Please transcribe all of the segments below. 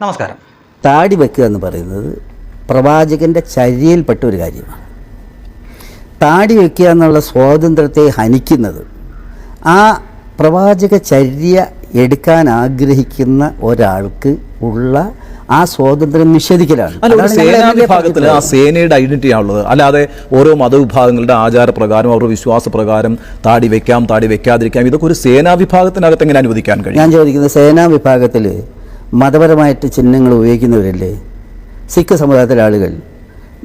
നമസ്കാരം. താടി വെക്കുക എന്ന് പറയുന്നത് പ്രവാചകന്റെ ചര്യയിൽപ്പെട്ട ഒരു കാര്യമാണ്. താടി വെക്കുക എന്നുള്ള സ്വാതന്ത്ര്യത്തെ ഹനിക്കുന്നത് ആ പ്രവാചക ചര്യ എടുക്കാൻ ആഗ്രഹിക്കുന്ന ഒരാൾക്ക് ഉള്ള ആ സ്വാതന്ത്ര്യം നിഷേധിക്കലാണ്. വിഭാഗത്തിൽ ആ. സേനയുടെ ഐഡന്റിറ്റി ആണുള്ളത്. അല്ലാതെ ഓരോ മതവിഭാഗങ്ങളുടെ ആചാരപ്രകാരം അവരുടെ വിശ്വാസപ്രകാരം താടി വെക്കാം താടി വെക്കാതിരിക്കാം. ഇതൊക്കെ ഒരു സേനാ വിഭാഗത്തിനകത്ത് എങ്ങനെ അനുവദിക്കാൻ കഴിയും? ഞാൻ ചോദിക്കുന്നത് സേനാ വിഭാഗത്തിൽ മതപരമായിട്ട് ചിഹ്നങ്ങൾ ഉപയോഗിക്കുന്നവരല്ലേ? സിഖ് സമുദായത്തിലെ ആളുകൾ.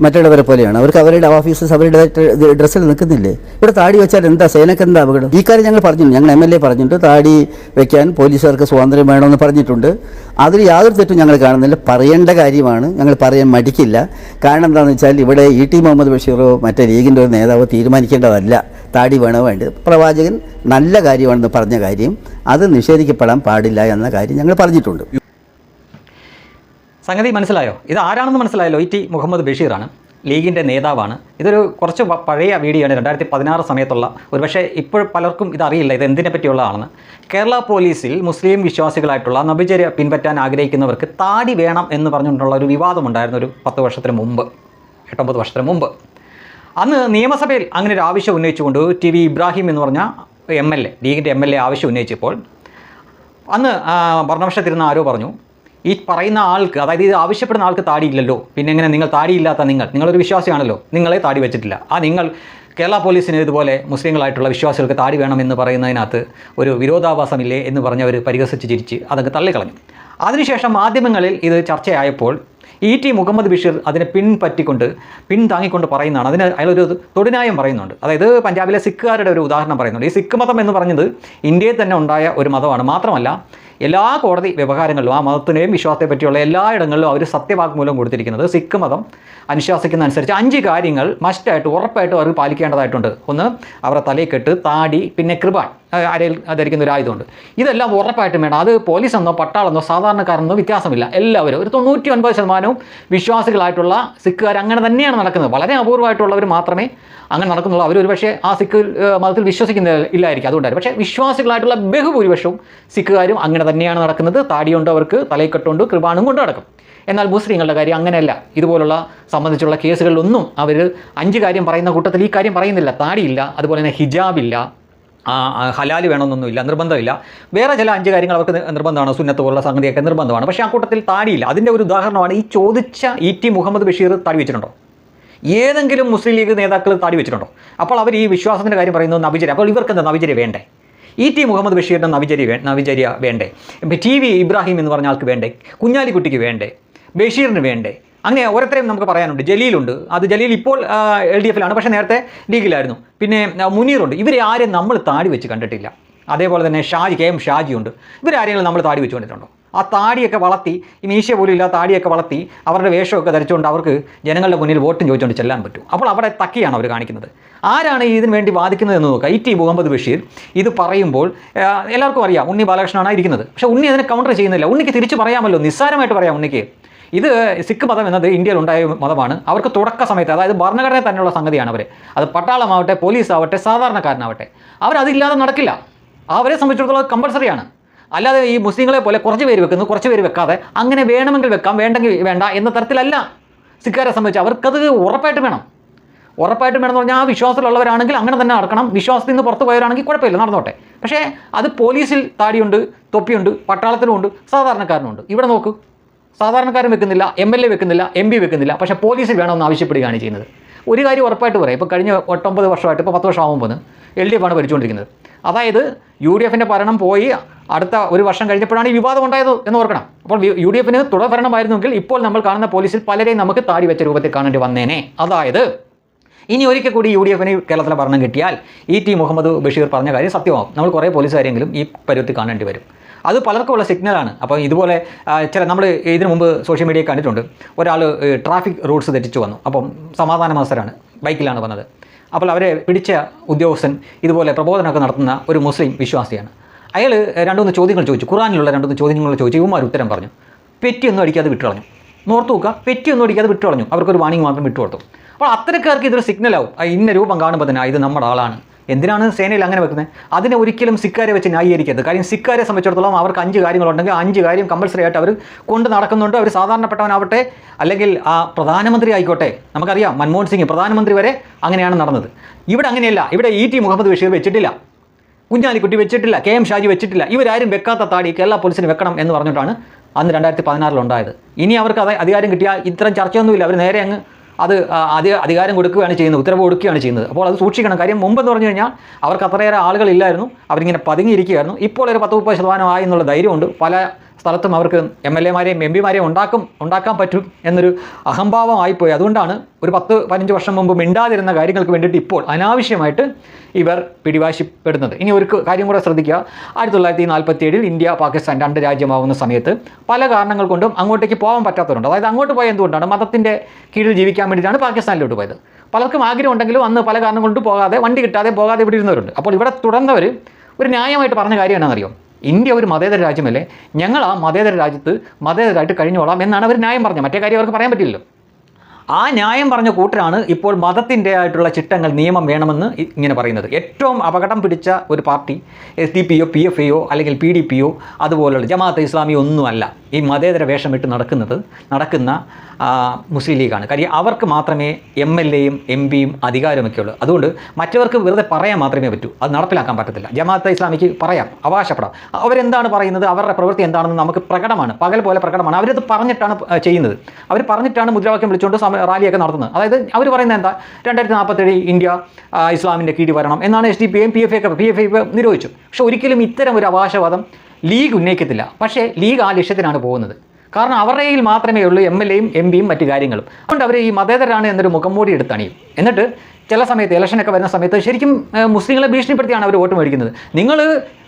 മറ്റുള്ളവരെ പോലെയാണ്. അവർക്ക് അവരുടെ ഓഫീസസ് അവരുടെ ഡ്രസ്സിൽ നിൽക്കുന്നില്ലേ? ഇവിടെ താടി വെച്ചാൽ എന്താ? സേനക്ക് എന്താ അപകടം? ഈ കാര്യം ഞങ്ങൾ പറഞ്ഞു ഞങ്ങൾ എം എൽ എ പറഞ്ഞിട്ടുണ്ട്. താടി വെക്കാൻ പോലീസുകാർക്ക് സ്വാതന്ത്ര്യം വേണമെന്ന് പറഞ്ഞിട്ടുണ്ട്. അതിൽ യാതൊരു തെറ്റും ഞങ്ങൾ കാണുന്നില്ല. പറയേണ്ട കാര്യമാണ്. ഞങ്ങൾ പറയാൻ മടിക്കില്ല. കാരണം എന്താണെന്ന് വെച്ചാൽ ഇവിടെ ഇ ടി മുഹമ്മദ് ബഷീറോ മറ്റേ ലീഗിന്റെ ഒരു നേതാവോ തീരുമാനിക്കേണ്ടതല്ല. താടി വേണോ വേണ്ടത്? പ്രവാചകൻ നല്ല കാര്യമാണെന്ന് പറഞ്ഞ കാര്യം. അത് നിഷേധിക്കപ്പെടാൻ പാടില്ല എന്ന കാര്യം ഞങ്ങൾ പറഞ്ഞിട്ടുണ്ട്. സംഗതി മനസ്സിലായോ? ഇത് ആരാണെന്ന് മനസ്സിലായല്ലോ? ഇ ടി മുഹമ്മദ് ബഷീറാണ്. ലീഗിന്റെ നേതാവാണ്. ഇതൊരു കുറച്ച് പഴയ വീഡിയോ ആണ് രണ്ടായിരത്തി പതിനാറ് സമയത്തുള്ള ഒരുപക്ഷെ ഇപ്പോൾ പലർക്കും ഇതറിയില്ല ഇത് എന്തിനെ പറ്റിയുള്ളതാണെന്ന് കേരള പോലീസിൽ മുസ്ലിം വിശ്വാസികളായിട്ടുള്ള നബിചര്യ പിൻപറ്റാൻ ആഗ്രഹിക്കുന്നവർക്ക് താടി വേണം എന്ന് പറഞ്ഞുകൊണ്ടുള്ള ഒരു വിവാദമുണ്ടായിരുന്നു ഒരു പത്ത് വർഷത്തിന് മുമ്പ്. എട്ടൊമ്പത് വർഷത്തിന് മുമ്പ്. അന്ന് നിയമസഭയിൽ അങ്ങനെ ഒരു ആവശ്യം ഉന്നയിച്ചുകൊണ്ട് ടി വി ഇബ്രാഹിം എന്ന് പറഞ്ഞ എം എൽ എ ലീഗിന്റെ എം എൽ എ ആവശ്യം ഉന്നയിച്ചപ്പോൾ അന്ന് ഭരണപക്ഷത്തിരുന്ന ആരോ പറഞ്ഞു ഈ പറയുന്ന ആൾക്ക് അതായത് ഇത് ആവശ്യപ്പെടുന്ന ആൾക്ക് താടിയില്ലല്ലോ. പിന്നെ എങ്ങനെ നിങ്ങൾ താടിയില്ലാത്ത നിങ്ങൾ നിങ്ങളൊരു വിശ്വാസിയാണല്ലോ. നിങ്ങളെ താടി വെച്ചിട്ടില്ല. ആ നിങ്ങൾ കേരള പോലീസിന് ഇതുപോലെ മുസ്ലിങ്ങളായിട്ടുള്ള വിശ്വാസികൾക്ക് താടി വേണമെന്ന് പറയുന്നതിനകത്ത് ഒരു വിരോധാഭാസമില്ലേ എന്ന് പറഞ്ഞ് അവർ പരിഹസിച്ച് ചിരിച്ച് അതൊക്കെ തള്ളിക്കളഞ്ഞു. അതിനുശേഷം മാധ്യമങ്ങളിൽ ഇത് ചർച്ചയായപ്പോൾ ഇ ടി മുഹമ്മദ് ബഷീർ അതിനെ പിൻപറ്റിക്കൊണ്ട് പിൻതാങ്ങിക്കൊണ്ട് പറയുന്നതാണ്. അതിന് അയാളൊരു തൊടിനായം പറയുന്നുണ്ട്. അതായത് പഞ്ചാബിലെ സിഖുകാരുടെ ഒരു ഉദാഹരണം പറയുന്നുണ്ട്. ഈ സിഖ് മതം എന്ന് പറഞ്ഞത് ഇന്ത്യയിൽ തന്നെ ഉണ്ടായ ഒരു മതമാണ്. മാത്രമല്ല എല്ലാ കോടതി വ്യവഹാരങ്ങളിലും ആ മതത്തിനെയും വിശ്വാസത്തെ പറ്റിയുള്ള എല്ലാ ഇടങ്ങളിലും അവർ സത്യവാങ്മൂലം കൊടുത്തിരിക്കുന്നത് സിഖ് മതം അനുശാസിക്കുന്ന അനുസരിച്ച് അഞ്ച് കാര്യങ്ങൾ മസ്റ്റായിട്ട് ഉറപ്പായിട്ടും അവർ പാലിക്കേണ്ടതായിട്ടുണ്ട്. ഒന്ന് അവരുടെ തലയിൽ കെട്ട് താടി പിന്നെ കൃപാൻ. ആ, അരയിൽ ധരിക്കുന്ന ഒരു ആയുധമുണ്ട്. ഇതെല്ലാം ഉറപ്പായിട്ടും വേണം. അത് പോലീസ് എന്നോ പട്ടാളെന്നോ സാധാരണക്കാരെന്നോ വ്യത്യാസമില്ല. എല്ലാവരും ഒരു തൊണ്ണൂറ്റി ഒൻപത് ശതമാനവും വിശ്വാസികളായിട്ടുള്ള സിഖുകാർ അങ്ങനെ തന്നെയാണ് നടക്കുന്നത്. വളരെ അപൂർവമായിട്ടുള്ളവർ മാത്രമേ അങ്ങനെ നടക്കുന്നുള്ളൂ. അവർ ഒരുപക്ഷെ ആ സിഖ് മതത്തിൽ വിശ്വസിക്കുന്ന ഇല്ലായിരിക്കും. അതുകൊണ്ടായിരുന്നു പക്ഷേ വിശ്വാസികളായിട്ടുള്ള ബഹുഭൂരിപക്ഷവും സിഖുകാരും അങ്ങനെ തന്നെയാണ് നടക്കുന്നത്. താടിയുണ്ട് അവർക്ക് തലയിക്കെട്ടുണ്ട് കൃപാണും കൊണ്ട് നടക്കും. എന്നാൽ മുസ്ലിങ്ങളുടെ കാര്യം അങ്ങനെയല്ല. ഇതുപോലുള്ള സംബന്ധിച്ചുള്ള കേസുകളിലൊന്നും അവർ അഞ്ച് കാര്യം പറയുന്ന കൂട്ടത്തിൽ ഈ കാര്യം പറയുന്നില്ല. താടിയില്ല അതുപോലെ തന്നെ ഹിജാബില്ല ഹലാൽ വേണമെന്നൊന്നുമില്ല നിർബന്ധമില്ല. വേറെ ചില അഞ്ച് കാര്യങ്ങൾ അവർക്ക് നിർബന്ധമാണ് സുന്നത്ത് പോലുള്ള സംഗതിയൊക്കെ നിർബന്ധമാണ്. പക്ഷേ ആ കൂട്ടത്തിൽ താടിയില്ല. അതിന്റെ ഒരു ഉദാഹരണമാണ് ഈ ചോദിച്ച ഇ ടി മുഹമ്മദ് ബഷീർ താടി വെച്ചിട്ടുണ്ടോ? ഏതെങ്കിലും മുസ്ലിം ലീഗ് നേതാക്കൾ താടി വെച്ചിട്ടുണ്ടോ? അപ്പോൾ അവർ ഈ വിശ്വാസത്തിന്റെ കാര്യം പറയുന്നത് നവിചര്യ. അപ്പോൾ ഇവർക്ക് എന്താ നവിചര്യ വേണ്ടേ? ഇ ടി മുഹമ്മദ് ബഷീറിന്റെ നവിചര്യ വേ നവിചര്യ വേണ്ടേ? ടി വി ഇബ്രാഹിം എന്ന് പറഞ്ഞ ആൾക്ക് വേണ്ടേ? കുഞ്ഞാലിക്കുട്ടിക്ക് വേണ്ടേ? ബഷീറിന് വേണ്ടേ? അങ്ങനെ ഓരോരുത്തരെയും നമുക്ക് പറയാനുണ്ട്. ജലീലുണ്ട്. അത് ജലീൽ ഇപ്പോൾ എൽ ഡി എഫിലാണ് പക്ഷേ നേരത്തെ ലീഗിലായിരുന്നു. പിന്നെ മുനീറുണ്ട്. ഇവരെ ആരെയും നമ്മൾ താടി വെച്ച് കണ്ടിട്ടില്ല. അതേപോലെ തന്നെ ഷാജി കെ എം ഷാജിയുണ്ട് ഇവരാരെങ്കിലും നമ്മൾ താടി വെച്ച് കണ്ടിട്ടുണ്ടോ? ആ താടിയൊക്കെ വളർത്തി ഈ മീശ പോലും ഇല്ല താടിയൊക്കെ വളർത്തി അവരുടെ വേഷമൊക്കെ ധരിച്ചുകൊണ്ട് അവർക്ക് ജനങ്ങളുടെ മുന്നിൽ വോട്ടും ചോദിച്ചുകൊണ്ട് ചെല്ലാൻ പറ്റും. അപ്പോൾ അവിടെ തക്കിയാണ് അവർ കാണിക്കുന്നത്. ആരാണ് ഇതിനു വേണ്ടി വാദിക്കുന്നത് എന്ന് നോക്കുക. ഇ ടി മുഹമ്മദ് ബഷീർ ഇത് പറയുമ്പോൾ എല്ലാവർക്കും അറിയാം. ഉണ്ണി ബാലകൃഷ്ണനാണ് ഇരിക്കുന്നത് പക്ഷേ ഉണ്ണി അതിനെ കൗണ്ടർ ചെയ്യുന്നില്ല. ഉണ്ണിക്ക് തിരിച്ചു പറയാമല്ലോ. നിസ്സാരമായിട്ട് പറയാം ഉണ്ണിക്ക്. ഇത് സിഖ് മതം എന്നത് ഇന്ത്യയിൽ ഉണ്ടായ മതമാണ്. അവർക്ക് തുടക്ക സമയത്ത് അതായത് ഭരണഘടന തന്നെയുള്ള സംഗതിയാണ് അവർ അത് പട്ടാളമാവട്ടെ പോലീസ് ആവട്ടെ സാധാരണക്കാരനാവട്ടെ. അവരതില്ലാതെ നടക്കില്ല. അവരെ സംബന്ധിച്ചിടത്തോളം കമ്പൾസറിയാണ് അല്ലാതെ ഈ മുസ്ലിങ്ങളെ പോലെ കുറച്ച് പേര് വെക്കുന്നു കുറച്ച് പേര് വെക്കാതെ അങ്ങനെ വേണമെങ്കിൽ വെക്കാം വേണ്ടെങ്കിൽ വേണ്ട എന്ന തരത്തിലല്ല സിഖുകാരെ സംബന്ധിച്ച്. അവർക്കത് ഉറപ്പായിട്ട് വേണം. ഉറപ്പായിട്ടും വേണമെന്ന് പറഞ്ഞാൽ ആ വിശ്വാസത്തിലുള്ളവരാണെങ്കിൽ അങ്ങനെ തന്നെ നടക്കണം. വിശ്വാസത്തിൽ നിന്ന് പുറത്ത് പോയവരാണെങ്കിൽ കുഴപ്പമില്ല നടന്നോട്ടെ. പക്ഷേ അത് പോലീസിൽ താടിയുണ്ട് തൊപ്പിയുണ്ട് പട്ടാളത്തിനുമുണ്ട് സാധാരണക്കാരനുണ്ട് ഇവിടെ നോക്കൂ. സാധാരണക്കാരൻ വെക്കുന്നില്ല എം എൽ എ വെക്കുന്നില്ല എം പി വെക്കുന്നില്ല. പക്ഷേ പോലീസിൽ വേണമെന്ന് ആവശ്യപ്പെടുകയാണ് ചെയ്യുന്നത്. ഒരു കാര്യം ഉറപ്പായിട്ട് പറയാം. ഇപ്പോൾ കഴിഞ്ഞ ഒട്ടൊമ്പത് വർഷമായിട്ട് ഇപ്പോൾ പത്ത് വർഷം ആകുമ്പോൾ എൽ ഡി എഫാണ് ഭരിച്ചുകൊണ്ടിരിക്കുന്നത്. അതായത് യു ഡി എഫിന്റെ ഭരണം പോയി അടുത്ത ഒരു വർഷം കഴിഞ്ഞപ്പോഴാണ് ഈ വിവാദം ഉണ്ടായത് എന്ന് ഓർക്കണം. അപ്പോൾ യു ഡി എഫിന് തുടർ ഭരണമായിരുന്നെങ്കിൽ ഇപ്പോൾ നമ്മൾ കാണുന്ന പോലീസിൽ പലരെയും നമുക്ക് താടി വെച്ച രൂപത്തിൽ കാണേണ്ടി വന്നേനെ. അതായത് ഇനി ഒരിക്കൽ കൂടി യു ഡി എഫിന് കേരളത്തിലെ ഭരണം കിട്ടിയാൽ ഇ ടി മുഹമ്മദ് ബഷീർ പറഞ്ഞ കാര്യം സത്യമാകും നമ്മൾ കുറേ പോലീസുകാരെങ്കിലും ഈ പരുവത്തിൽ കാണേണ്ടി വരും. അത് പലർക്കുമുള്ള സിഗ്നലാണ് അപ്പോൾ ഇതുപോലെ ചില നമ്മൾ ഇതിനു മുമ്പ് സോഷ്യൽ മീഡിയ കണ്ടിട്ടുണ്ട്. ഒരാൾ ട്രാഫിക് റൂൾസ് തെറ്റിച്ചു വന്നു. അപ്പം സമാധാന മാസ്റ്ററാണ് ബൈക്കിലാണ് വന്നത്. അപ്പോൾ അവരെ പിടിച്ച ഉദ്യോഗസ്ഥൻ ഇതുപോലെ പ്രബോധനമൊക്കെ നടത്തുന്ന ഒരു മുസ്ലിം വിശ്വാസിയാണ്. അയാൾ രണ്ടുമൂന്ന് ചോദ്യങ്ങൾ ചോദിച്ചു. ഖുറാനിലുള്ള രണ്ടുമൂന്ന് ചോദ്യങ്ങൾ ചോദിച്ചു. ഇവന്മാർ ഉത്തരം പറഞ്ഞു. പെറ്റിയൊന്നും അടിക്കാതെ വിട്ടുകളഞ്ഞു. നോർത്ത് നോക്കുക. പെറ്റിയൊന്നും അടിക്കാതെ വിട്ടുകളഞ്ഞു. അവർക്കൊരു വാണിംഗ് മാത്രം വിട്ടുകൊടുത്തു. അപ്പോൾ അത്തരക്കാർക്ക് ഇതൊരു സിഗ്നലാവും ഇന്ന രൂപം കാണുമ്പോൾ തന്നെ ഇത് നമ്മുടെ ആളാണ്. എന്തിനാണ് സേനയിൽ അങ്ങനെ വെക്കുന്നത്? അതിനെ ഒരിക്കലും സിക്കാരെ വെച്ച് ന്യായീകരിക്കരുത്. കാര്യം സിക്കാരെ സംബന്ധിച്ചിടത്തോളം അവർക്ക് അഞ്ച് കാര്യങ്ങളുണ്ടെങ്കിൽ അഞ്ച് കാര്യം കമ്പൽസറി ആയിട്ട് അവർ കൊണ്ട് നടക്കുന്നുണ്ട്. അവർ സാധാരണപ്പെട്ടവനാവട്ടെ അല്ലെങ്കിൽ ആ പ്രധാനമന്ത്രി ആയിക്കോട്ടെ നമുക്കറിയാം മൻമോഹൻ സിംഗ് പ്രധാനമന്ത്രി വരെ അങ്ങനെയാണ് നടന്നത്. ഇവിടെ അങ്ങനെയല്ല. ഇവിടെ ഇ ടി മുഹമ്മദ് ബഷീർ വെച്ചിട്ടില്ല. കുഞ്ഞാലിക്കുട്ടി വെച്ചിട്ടില്ല. കെ എം ഷാജി വെച്ചിട്ടില്ല. ഇവരാരും വെക്കാത്ത താടി കേരള പോലീസിന് വെക്കണം എന്ന് പറഞ്ഞിട്ടാണ് അന്ന് രണ്ടായിരത്തി പതിനാറിലുണ്ടായത് ഇനി അവർക്ക് അത് അധികാരം കിട്ടിയാൽ ഇത്തരം ചർച്ചയൊന്നുമില്ല. അവർ നേരെ അങ്ങ് അത് അധിക അധികാരം കൊടുക്കുകയാണ് ചെയ്യുന്നത് ഉത്തരവ് കൊടുക്കുകയാണ് ചെയ്യുന്നത്. അപ്പോൾ അത് സൂക്ഷിക്കണം. കാര്യം മുമ്പെന്ന് പറഞ്ഞു കഴിഞ്ഞാൽ അവർക്ക് അത്രയേറെ ആളുകളില്ലായിരുന്നു അവരിങ്ങനെ പതുങ്ങിയിരിക്കുകയായിരുന്നു. ഇപ്പോൾ ഒരു പത്ത് മുപ്പത് ശതമാനമായി എന്നുള്ള ധൈര്യമുണ്ട്. പല സ്ഥലത്തും അവർക്ക് എം എൽ എമാരെയും എം പിമാരെയും ഉണ്ടാക്കും ഉണ്ടാക്കാൻ പറ്റും എന്നൊരു അഹംഭാവമായിപ്പോയി. അതുകൊണ്ടാണ് ഒരു പത്ത് പതിനഞ്ച് വർഷം മുമ്പ് മിണ്ടാതിരുന്ന കാര്യങ്ങൾക്ക് വേണ്ടിയിട്ട് ഇപ്പോൾ അനാവശ്യമായിട്ട് ഇവർ പിടിവാശിപ്പെടുന്നത്. ഇനി ഒരു കാര്യം കൂടെ ശ്രദ്ധിക്കുക. ആയിരത്തി തൊള്ളായിരത്തി നാൽപ്പത്തി ഏഴിൽ ഇന്ത്യ പാകിസ്ഥാൻ രണ്ട് രാജ്യമാവുന്ന സമയത്ത് പല കാരണങ്ങൾ കൊണ്ടും അങ്ങോട്ടേക്ക് പോകാൻ പറ്റാത്തവരുണ്ട്. അതായത് അങ്ങോട്ട് പോയ എന്തുകൊണ്ടാണ്? മതത്തിന്റെ കീഴിൽ ജീവിക്കാൻ വേണ്ടിയിട്ടാണ് പാകിസ്ഥാനിലോട്ട് പോയത്. പലർക്കും ആഗ്രഹം ഉണ്ടെങ്കിലും അന്ന് പല കാരണം കൊണ്ട് പോകാതെ വണ്ടി കിട്ടാതെ പോകാതെ ഇവിടെ ഇരുന്നവരുണ്ട്. അപ്പോൾ ഇവിടെ തുടർന്നവർ ഒരു ന്യായമായിട്ട് പറഞ്ഞ കാര്യം എന്താണെന്നറിയോ ഇന്ത്യ ഒരു മതേതര രാജ്യമല്ലേ? ഞങ്ങൾ ആ മതേതര രാജ്യത്ത് മതേതരമായിട്ട് കഴിഞ്ഞോളാം എന്നാണ് അവർ ന്യായം പറഞ്ഞത്. മറ്റേ കാര്യം അവർക്ക് പറയാൻ പറ്റില്ലല്ലോ. ആ ന്യായം പറഞ്ഞ കൂട്ടരാണ് ഇപ്പോൾ മതത്തിന്റെ ആയിട്ടുള്ള ചിട്ടങ്ങൾ നിയമം വേണമെന്ന് ഇങ്ങനെ പറയുന്നത്. ഏറ്റവും അപകടം പിടിച്ച ഒരു പാർട്ടി എസ് ഡി പിയോ പി എഫ് എയോ അല്ലെങ്കിൽ പി ഡി പിയോ അതുപോലുള്ള ജമാഅത്ത് ഇസ്ലാമിയോ ഒന്നുമല്ല. ഈ മതേതര വേഷമിട്ട് നടക്കുന്നത് നടക്കുന്ന മുസ്ലിം ലീഗാണ്. കാര്യം അവർക്ക് മാത്രമേ എം എൽ എയും എം പിയും അധികാരമൊക്കെ ഉള്ളൂ. അതുകൊണ്ട് മറ്റവർക്ക് വെറുതെ പറയാൻ മാത്രമേ പറ്റൂ. അത് നടപ്പിലാക്കാൻ പറ്റത്തില്ല. ജമാഅത്ത് ഇസ്ലാമിക്ക് പറയാം അവകാശപ്പെടാം. അവരെന്താണ് പറയുന്നത്? അവരുടെ പ്രവൃത്തി എന്താണെന്ന് നമുക്ക് പ്രകടമാണ്. പകൽ പോലെ പ്രകടമാണ്. അവരത് പറഞ്ഞിട്ടാണ് ചെയ്യുന്നത്. അവർ പറഞ്ഞിട്ടാണ് മുദ്രാവാക്യം വിളിച്ചുകൊണ്ട് റാലിയൊക്കെ നടത്തുന്നത്. അതായത് അവർ പറയുന്നത് എന്താ? രണ്ടായിരത്തി നാൽപ്പത്തേഴ് ഇന്ത്യ ഇസ്ലാമിന്റെ കീഴിൽ വരണം എന്നാണ് S D P M P F ഒക്കെ പി എഫ് ഐ നിരോധിച്ചു. പക്ഷേ ഒരിക്കലും ഇത്തരം ഒരു അവകാശവാദം ലീഗ് ഉന്നയിക്കത്തില്ല. പക്ഷേ ലീഗ് ആ ലക്ഷ്യത്തിനാണ് പോകുന്നത്. കാരണം അവരുടെ കയ്യിൽ മാത്രമേ ഉള്ളൂ എം എൽ എയും എം പിയും മറ്റു കാര്യങ്ങളും. അതുകൊണ്ട് അവർ ഈ മതേതരാണ് എന്നൊരു മുഖംമൂടി എടുത്തണിയും എന്നിട്ട് ചില സമയത്ത് ഇലക്ഷനൊക്കെ വരുന്ന സമയത്ത് ശരിക്കും മുസ്ലിങ്ങളെ ഭീഷണിപ്പെടുത്തിയാണ് അവർ വോട്ട് മേടിക്കുന്നത്. നിങ്ങൾ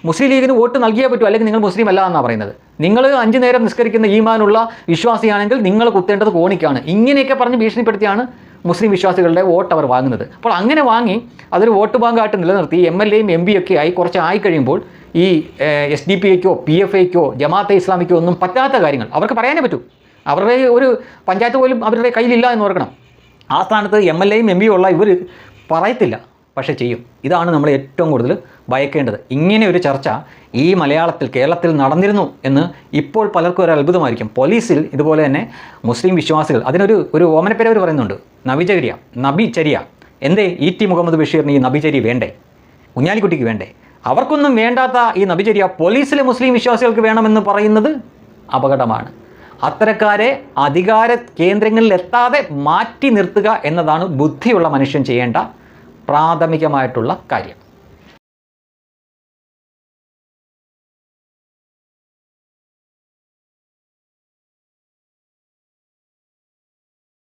മുസ്ലിം ലീഗിന് വോട്ട് നൽകിയേ പറ്റൂ അല്ലെങ്കിൽ നിങ്ങൾ മുസ്ലിം അല്ല എന്നാണ് പറയുന്നത്. നിങ്ങൾ അഞ്ചു നേരം നിസ്കരിക്കുന്ന ഈമാനുള്ള വിശ്വാസിയാണെങ്കിൽ നിങ്ങൾ കുത്തേണ്ടത് കോണിക്കാണ്. ഇങ്ങനെയൊക്കെ പറഞ്ഞ് ഭീഷണിപ്പെടുത്തിയാണ് മുസ്ലിം വിശ്വാസികളുടെ വോട്ട് അവർ വാങ്ങുന്നത്. അപ്പോൾ അങ്ങനെ വാങ്ങി അതൊരു വോട്ട് ബാങ്കായിട്ട് നിലനിർത്തി എം എൽ എയും എം പിയൊക്കെ ആയി കുറച്ച് ആയി കഴിയുമ്പോൾ ഈ എസ് ഡി പി ഐക്കോ പി എഫ് ഐക്കോ ജമാഅത്തെ ഇസ്ലാമിക്കോ ഒന്നും പറ്റാത്ത കാര്യങ്ങൾ. അവർക്ക് പറയാനേ പറ്റൂ. അവരുടെ ഒരു പഞ്ചായത്ത് പോലും അവരുടെ കയ്യിലില്ല എന്ന് ഓർക്കണം. ആ സ്ഥാനത്ത് എം എൽ എയും എം പിയും ഉള്ള ഇവർ പറയത്തില്ല. പക്ഷേ ചെയ്യും. ഇതാണ് നമ്മൾ ഏറ്റവും കൂടുതൽ ഭയക്കേണ്ടത്. ഇങ്ങനെ ഒരു ചർച്ച ഈ മലയാളത്തിൽ കേരളത്തിൽ നടന്നിരുന്നു എന്ന് ഇപ്പോൾ പലർക്കും ഒരു അത്ഭുതമായിരിക്കും. പോലീസിൽ ഇതുപോലെ തന്നെ മുസ്ലിം വിശ്വാസികൾ അതിനൊരു ഒരു ഓമനപ്പേരവർ പറയുന്നുണ്ട്. നബിചര്യ നബിചര്യ. എന്തേ? ഇ ടി മുഹമ്മദ് ബഷീറിന് ഈ നബിചര്യ വേണ്ടേ? കുഞ്ഞാലിക്കുട്ടിക്ക് വേണ്ടേ? അവർക്കൊന്നും വേണ്ടാത്ത ഈ നബിചര്യ പോലീസിലെ മുസ്ലിം വിശ്വാസികൾക്ക് വേണമെന്ന് പറയുന്നത് അപകടമാണ്. അത്തരക്കാരെ അധികാര കേന്ദ്രങ്ങളിൽ എത്താതെ മാറ്റി നിർത്തുക എന്നതാണ് ബുദ്ധിയുള്ള മനുഷ്യൻ ചെയ്യേണ്ട പ്രാഥമികമായിട്ടുള്ള കാര്യം.